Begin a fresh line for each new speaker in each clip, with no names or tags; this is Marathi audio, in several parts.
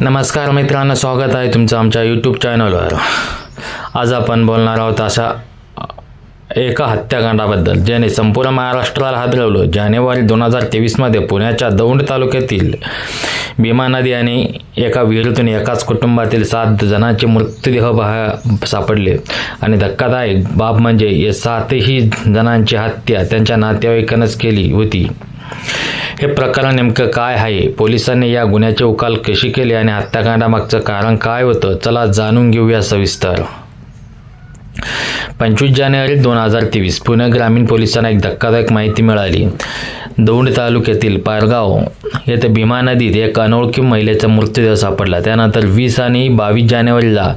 नमस्कार मित्रांनो स्वागत आहे तुमचं आमच्या यूट्यूब चॅनलवर आज आपण बोलणार आहोत अशा एका हत्याकांडाबद्दल ज्याने संपूर्ण महाराष्ट्राला हादरवलं जानेवारी दोन हजार तेवीसमध्ये पुण्याच्या दौंड तालुक्यातील भीमा नदी आणि एका विहिरीतून एकाच कुटुंबातील सात जणांचे मृतदेह बाहेर सापडले. आणि धक्कादायक बाब म्हणजे या सातही जणांची हत्या त्यांच्या नातेवाईकांनाच केली होती. हे प्रकरण नेमकं काय आहे? पोलिसांनी या गुन्ह्याची उकाल कशी केली आणि हत्याकांडामागचं कारण काय होतं? चला जाणून घेऊया सविस्तर. पंचवीस जानेवारी दोन हजार तेवीस पुणे ग्रामीण पोलिसांना एक धक्कादायक माहिती मिळाली. दौंड तालुक्यातील पारगाव येथे भीमा नदीत एक अनोळखी महिलेचा मृतदेह सापडला. त्यानंतर वीस आणि बावीस जानेवारीला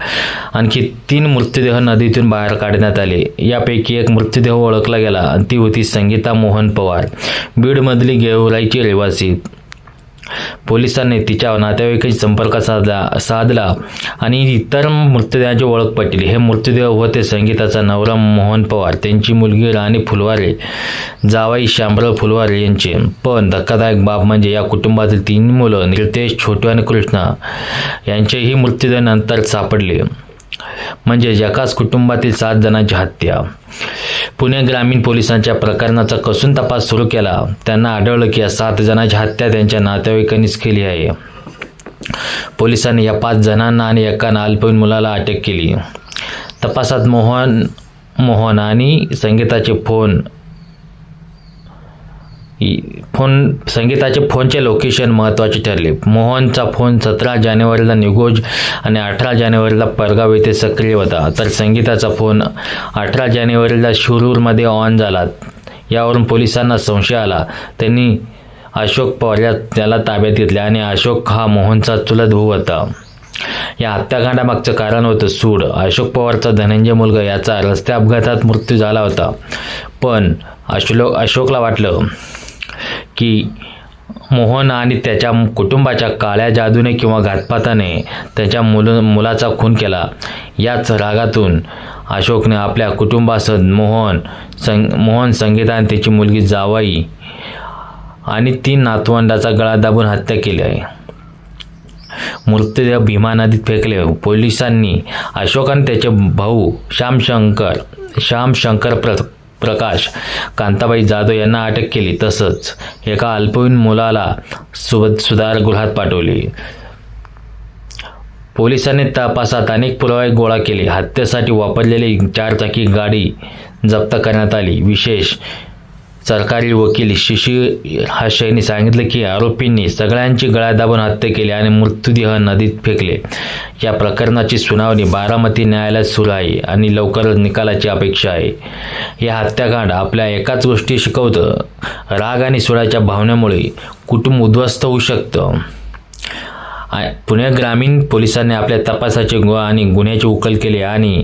आणखी तीन मृतदेह नदीतून बाहेर काढण्यात आले. यापैकी एक मृतदेह ओळखला गेला. ती होती संगीता मोहन पवार बीडमधली गेवराईची रहिवासी. पोलिसांनी तिच्या नातेवाईकांशी संपर्क साधला साधला आणि इतर मृतदेहाची ओळख पटली. हे मृतदेह होते संगीताचा नवरा मोहन पवार. त्यांची मुलगी राणी फुलवारे जावाई श्यामराव फुलवारे यांचे. पण धक्कादायक बाब म्हणजे या कुटुंबातील तीन मुलं नितेश छोटू आणि कृष्णा यांचेही मृतदेह नंतर सापडले. म्हणजे जकास कुटुंबातील सात जणांची हत्या. पुणे ग्रामीण पोलिसांच्या प्रकरणाचा कसून तपास सुरू केला. त्यांना आढळलं की या सात जणांची हत्या त्यांच्या नातेवाईकांनीच केली आहे. पोलिसांनी या पाच जणांना आणि एका अल्पवयीन मुलाला अटक केली. तपासात मोहन मोहन आणि संगीताचे फोन फोन संगीताचे फोनचे लोकेशन महत्त्वाचे ठरले. मोहनचा फोन सतरा जानेवारीला निगोज आणि अठरा जानेवारीला परगाव येथे सक्रिय होता. तर संगीताचा फोन अठरा जानेवारीला शिरूरमध्ये ऑन झाला. यावरून पोलिसांना संशय आला. त्यांनी अशोक पवार या त्याला ताब्यात घेतले आणि अशोक हा मोहनचा चुलत भाऊ होता. या हत्याकांडामागचं कारण होतं सूड. अशोक पवारचा धनंजय मुलगा याचा रस्ते अपघातात मृत्यू झाला होता. पण अशोक अशोकला वाटलं की मोहन आणि त्याच्या कुटुंबाच्या काळ्या जादूने किंवा घातपाताने त्याच्या मुलं मुलाचा खून केला. याच रागातून अशोकने आपल्या कुटुंबासह मोहन संग मोहन संगीता आणि त्याची मुलगी जावाई आणि तीन नातवंडाचा गळा दाबून हत्या केली आहे. मृतदेह भीमा नदीत फेकले. पोलिसांनी अशोक आणि त्याचे भाऊ श्यामशंकर श्यामशंकर प्र प्रकाश. कांताबाई जाधव यांना अटक केली. तसंच एका अल्पवयीन मुलाला सुब सुधारगृहात पाठवले. पोलिसांनी तपासात अनेक पुरावे गोळा केले. हत्येसाठी वापरलेली चारचाकी गाडी जप्त करण्यात आली. विशेष सरकारी वकील शिशी हाश यांनी की आरोपींनी सगळ्यांची गळ्या दाबून हत्या केली आणि मृत्यूदेह नदीत फेकले. या प्रकरणाची सुनावणी बारामती न्यायालयात सुरू आहे आणि लवकरच निकालाची अपेक्षा आहे. या हत्याकांड आपल्या एकाच गोष्टी शिकवतं. राग आणि सुराच्या भावनेमुळे कुटुंब उद्ध्वस्त होऊ शकतं. पुणे ग्रामीण पोलिसांनी आपल्या तपासाचे गु आणि गुन्ह्याची उकल केली आणि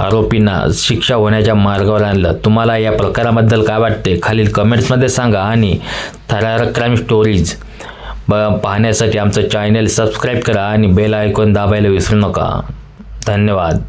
आरोपींना शिक्षा होण्याच्या मार्गावर आणलं. तुम्हाला या प्रकाराबद्दल काय वाटते? खालील कमेंट्समध्ये सांगा आणि थरार क्राईम स्टोरीज ब पाहण्यासाठी आमचं चॅनेल सबस्क्राईब करा आणि बेल आयकॉन दाबायला विसरू नका. धन्यवाद.